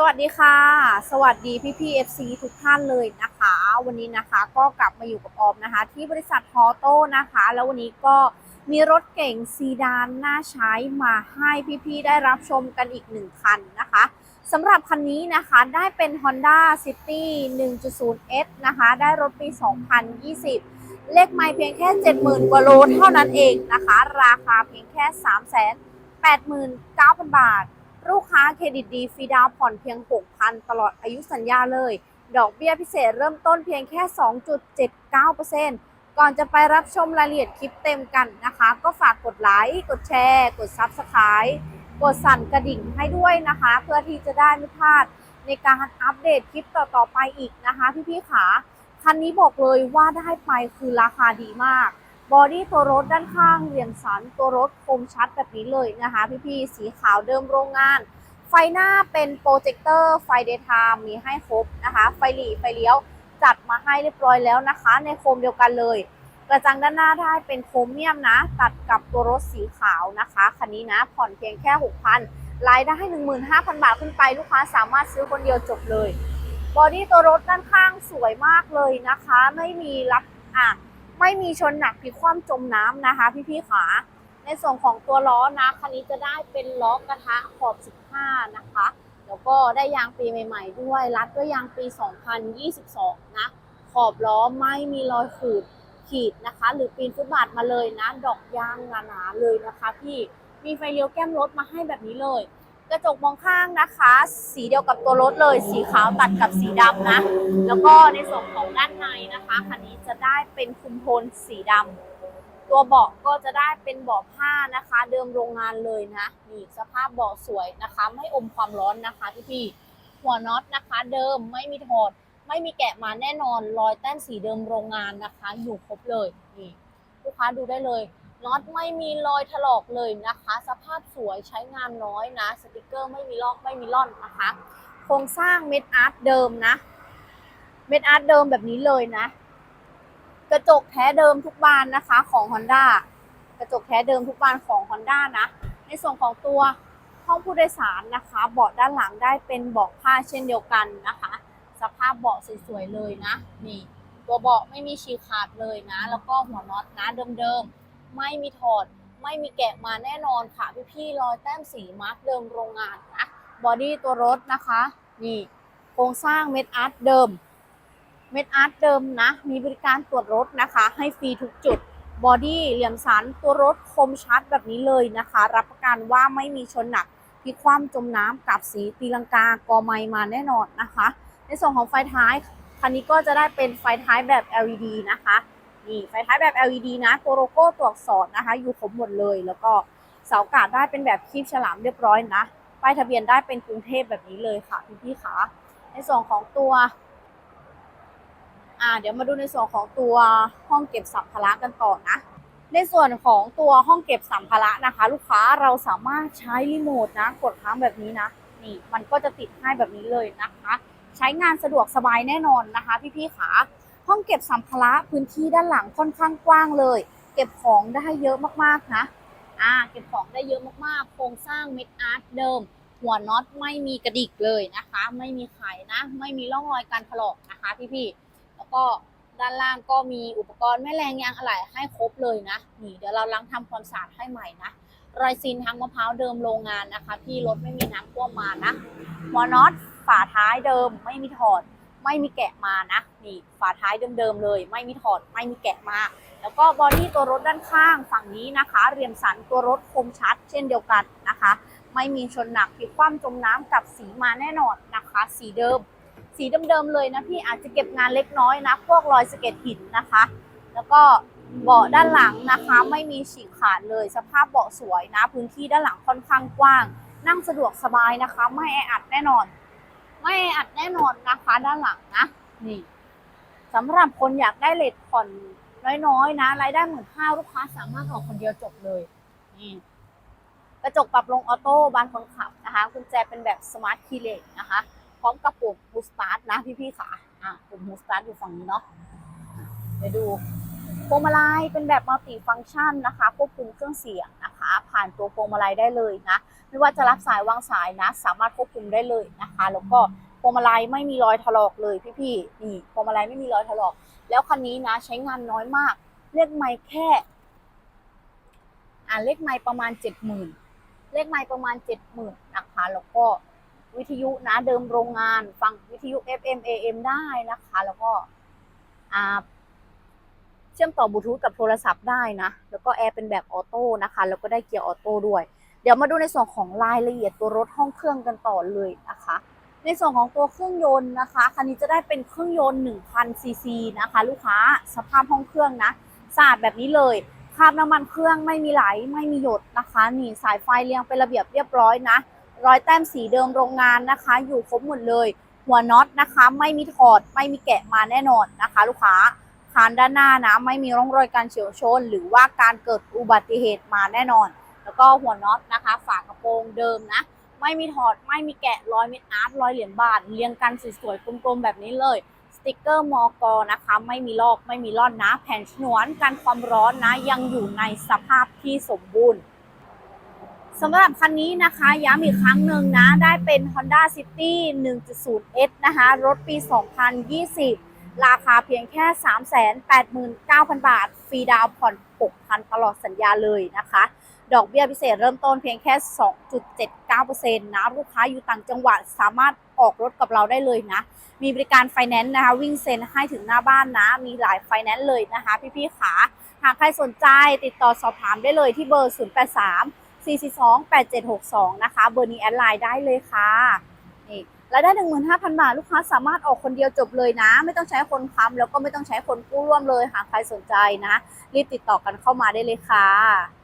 สวัสดีค่ะ สวัสดีพี่พี่ๆ FC ทุกท่านเลยนะคะ วันนี้นะคะก็กลับมาอยู่กับออมนะคะ ที่บริษัทฮอโต้นะคะ แล้ววันนี้ก็มีรถเก่งซีดานน่าใช้มาให้พี่พี่ๆได้รับชมกันอีกหนึ่งคันนะคะสำหรับคันนี้นะคะได้เป็น Honda City 1.0S นะคะ ได้รถปี 2020 เลขไม่เพียงแค่ 70,000 กว่าโลเท่านั้นเองนะคะ ราคาเพียงแค่ 389,000 บาท ลูกค้าเครดิตดีฟรีดาวผ่อนเพียง 6,000 ตลอดอายุสัญญาเลย ดอกเบี้ยพิเศษเริ่มต้นเพียงแค่ 2.79%ก่อนจะไปรับชมรายละเอียดคลิปเต็มกันนะคะ ก็ฝากกดไลค์ กดแชร์ กด Subscribe กดสั่นกระดิ่งให้ด้วยนะคะ เพื่อที่จะได้ไม่พลาดในการอัปเดตคลิปต่อๆไปอีกนะคะพี่ๆขาคันนี้บอกเลยว่าได้ไปคือราคาดีมาก บอดี้ตัวรถด้านข้างเหลี่ยมสันตัวรถคมชัดแบบนี้เลยนะคะ พี่ๆ สีขาวเดิมโรงงาน ไฟหน้าเป็นโปรเจคเตอร์ไฟเดย์ไทม์มีให้ครบนะคะ ไฟหลีไฟเลี้ยวจัดมาให้เรียบร้อยแล้วนะคะ ในโคมเดียวกันเลย กระจังด้านหน้าได้เป็นโครเมียมนะ ตัดกับตัวรถสีขาวนะคะคันนี้นะผ่อนเพียงแค่ 6,000รายได้15,000 บาทขึ้นไปลูกค้าสามารถซื้อคนเดียวจบเลยบอดี้ตัวรถด้านข้างสวยมากเลยนะคะ ไม่มีรับอะ ไม่มีชนหนักพลิกคว่ำจมน้ำนะคะ พี่ๆขาในส่วนของตัวล้อนะคันนี้จะได้เป็นล้อกระทะขอบ 15 นะคะ แล้วก็ได้ยางปีใหม่ๆ ด้วยรัดด้วยยางปี 2022 นะ ขอบล้อไม่มีรอยขูดขีดนะคะ หรือปีนฟุตบาทมาเลยนะ ดอกยางหนาๆเลยนะคะพี่มีไฟเลี้ยวแก้มรถมาให้แบบนี้เลย กระจกมองข้างนะคะ สีเดียวกับตัวรถเลย สีขาวตัดกับสีดำนะ แล้วก็ในส่วนของด้านในนะคะคันนี้จะได้เป็นคุมโทนสีดำตัวเบาะก็จะได้เป็นเบาะผ้านะคะ เดิมโรงงานเลยนะนี่สภาพเบาะสวยนะคะ ไม่อมความร้อนนะคะพี่พี่ๆหัวน็อตนะคะเดิมไม่มีถอดไม่มีแกะมาแน่นอนรอยแต้นสีเดิมโรงงานนะคะ อยู่ครบเลยนี่ลูกค้าดูได้เลย น็อตไม่มีรอยถลอกเลยนะคะ สภาพสวยใช้งานน้อยนะ สติกเกอร์ไม่มีลอกไม่มีล่อนนะคะ โครงสร้างเม็ดอาร์ตเดิมนะ เม็ดอาร์ตเดิมแบบนี้เลยนะ กระจกแท้เดิมทุกบานนะคะของ Honda กระจกแท้เดิมทุกบานของ Honda นะ ในส่วนของตัวห้องผู้โดยสารนะคะ เบาะด้านหลังได้เป็นเบาะผ้าเช่นเดียวกันนะคะ สภาพเบาะสวยๆเลยนะ นี่ ตัวเบาะไม่มีฉีกขาดเลยนะ แล้วก็หัวน็อตนะเดิมๆ ไม่มีถอด ไม่มีแกะมาแน่นอนค่ะพี่ๆรอยแต้มสีมาร์กเดิมโรงงานนะบอดี้ตัวรถนะคะ นี่โครงสร้างเม็ดอาร์ตเดิม เม็ดอาร์ตเดิมนะ มีบริการตรวจรถนะคะ ให้ฟรีทุกจุดบอดี้เหลี่ยมสันตัวรถคมชัดแบบนี้เลยนะคะ รับประกันว่าไม่มีชนหนักพิคว่ำจมน้ำกับสีตีลังกากอไมมาแน่นอนนะคะ ในส่วนของไฟท้ายคันนี้ก็จะได้เป็นไฟท้ายแบบ LED นะคะ นี่ไฟท้ายแบบ LED นะตัวโลโก้ตัวอักษรนะคะ อยู่ครบหมดเลย แล้วก็เสากาดได้เป็นแบบคีบฉลามเรียบร้อยนะป้ายทะเบียนได้เป็นกรุงเทพแบบนี้เลยค่ะพี่พี่ๆขาในส่วนของตัว อ่า เดี๋ยวมาดูในส่วนของตัวห้องเก็บสัมภาระกันต่อนะ ในส่วนของตัวห้องเก็บสัมภาระนะคะ ลูกค้าเราสามารถใช้รีโมทนะ กดค้างแบบนี้นะนี่มันก็จะติดให้แบบนี้เลยนะคะ ใช้งานสะดวกสบายแน่นอนนะคะ พี่พี่ๆขา ห้องเก็บสัมภาระพื้นที่ด้านหลังค่อนข้างกว้างเลย เก็บของได้เยอะมากๆนะอ่าเก็บของได้เยอะมากๆ โครงสร้างเม็ดอาร์ตเดิม หัวน็อตไม่มีกระดิกเลยนะคะ ไม่มีไขนะ ไม่มีร่องรอยการถลอกนะคะพี่ๆแล้วก็ด้านล่างก็มีอุปกรณ์แม่แรงยางอะไหล่ให้ครบเลยนะ นี่เดี๋ยวเราล้างทำความสะอาดให้ใหม่นะ รอยซีนทางมะพร้าวเดิมโรงงานนะคะ พี่รถไม่มีน้ำท่วมมานะหัวน็อตฝาท้ายเดิมไม่มีถอด ไม่มีแกะมานะนี่ฝาท้ายเดิมๆเลย ไม่มีถอดไม่มีแกะมา แล้วก็บอดี้ตัวรถด้านข้างฝั่งนี้นะคะ เรียมสันตัวรถคมชัด เช่นเดียวกันนะคะ ไม่มีชนหนักพลิกคว่ำจมน้ำกับสีมาแน่นอนนะคะ สีเดิม สีเดิมๆเลยนะพี่อาจจะเก็บงานเล็กน้อยนะพวกรอยสะเก็ดหินนะคะ แล้วก็เบาะด้านหลังนะคะ ไม่มีฉีกขาดเลยสภาพเบาะสวยนะ พื้นที่ด้านหลังค่อนข้างกว้าง นั่งสะดวกสบายนะคะ ไม่แออัดแน่นอน ไม่อัดแน่นอนนะคะด้านหลังนะ นี่สำหรับคนอยากได้เลทผ่อนน้อยๆนะรายได้หมื่นห้าลูกค้าสามารถออกคนเดียวจบเลยนี่กระจกปรับลงออโต้บานคนขับนะคะกุญแจเป็นแบบสมาร์ทคีย์เลสนะคะ พร้อมกับปุ่มฮูสตาร์ทนะพี่ๆค่ะอะปุ่มฮูสตาร์ทอยู่ฝั่งนี้เนาะเดี๋ยวดู พวงมาลัยเป็นแบบมัลติฟังก์ชันนะคะควบคุมเครื่องเสียงนะคะ ผ่านตัวพวงมาลัยได้เลยนะไม่ว่าจะรับสายวางสายนะ สามารถควบคุมได้เลยนะคะ แล้วก็พวงมาลัยไม่มีรอยถลอกเลยพี่ๆนี่พวงมาลัยไม่มีรอยถลอก แล้วคันนี้นะใช้งานน้อยมาก เลขไม่แค่อ่าเลขไม่ประมาณเจ็ดหมื่นเลขไม่ประมาณเจ็ดหมื่นนะคะแล้วก็วิทยุนะเดิมโรงงาน ฟังวิทยุ FM AM ได้นะคะ แล้วก็อ่า ชื่อมต่อบลูทูธกับโทรศัพท์ได้นะ แล้วก็แอร์เป็นแบบออโต้นะคะ แล้วก็ได้เกียร์ออโต้ด้วย เดี๋ยวมาดูในส่วนของรายละเอียดตัวรถห้องเครื่องกันต่อเลยนะคะ ในส่วนของตัวเครื่องยนต์นะคะ คันนี้จะได้เป็นเครื่องยนต์1,000ซีซีนะคะ ลูกค้า สภาพห้องเครื่องนะ สะอาดแบบนี้เลยคราบน้ำมันเครื่องไม่มีไหลไม่มีหยดนะคะ นี่สายไฟเรียงเป็นระเบียบเรียบร้อยนะ รอยแต้มสีเดิมโรงงานนะคะ อยู่ครบหมดเลย หัวน็อตนะคะ ไม่มีถอด ไม่มีแกะมาแน่นอนนะคะ ลูกค้า คานด้านหน้านะไม่มีร่องรอยการเฉียวชน หรือว่าการเกิดอุบัติเหตุมาแน่นอน แล้วก็หัวน็อตนะคะ ฝากระโปรงเดิมนะไม่มีถอดไม่มีแกะรอยเม็ดอาร์ตรอยเหรียญบาทเรียงกันสวยๆกลมๆแบบนี้เลยสติกเกอร์มอกอนะคะ ไม่มีลอกไม่มีร่อนนะ แผ่นฉนวนกันความร้อนนะยังอยู่ในสภาพที่สมบูรณ์สำหรับคันนี้นะคะย้ำอีกครั้งหนึ่งนะ ได้เป็น Honda City 1.0S นะคะ รถปี 2020 ราคาเพียงแค่ 389,000 บาท ฟรีดาวน์ผ่อน 6,000 ตลอดสัญญาเลยนะคะ ดอกเบี้ยพิเศษเริ่มต้นเพียงแค่ 2.79%นะลูกค้าอยู่ต่างจังหวัดสามารถออกรถกับเราได้เลยนะ มีบริการไฟแนนซ์นะคะ วิ่งเซ็นให้ถึงหน้าบ้านนะ มีหลายไฟแนนซ์เลยนะคะ พี่ๆขาหากใครสนใจติดต่อสอบถามได้เลยที่เบอร์ 083 442 8762 นะคะ เบอร์นี้แอดไลน์ได้เลยค่ะ นี่รายได้15,000บาทลูกค้าสามารถออกคนเดียวจบเลยนะ ไม่ต้องใช้คนค้ำแล้วก็ไม่ต้องใช้คนกู้ร่วมเลยหากใครสนใจนะ รีบติดต่อกันเข้ามาได้เลยค่ะ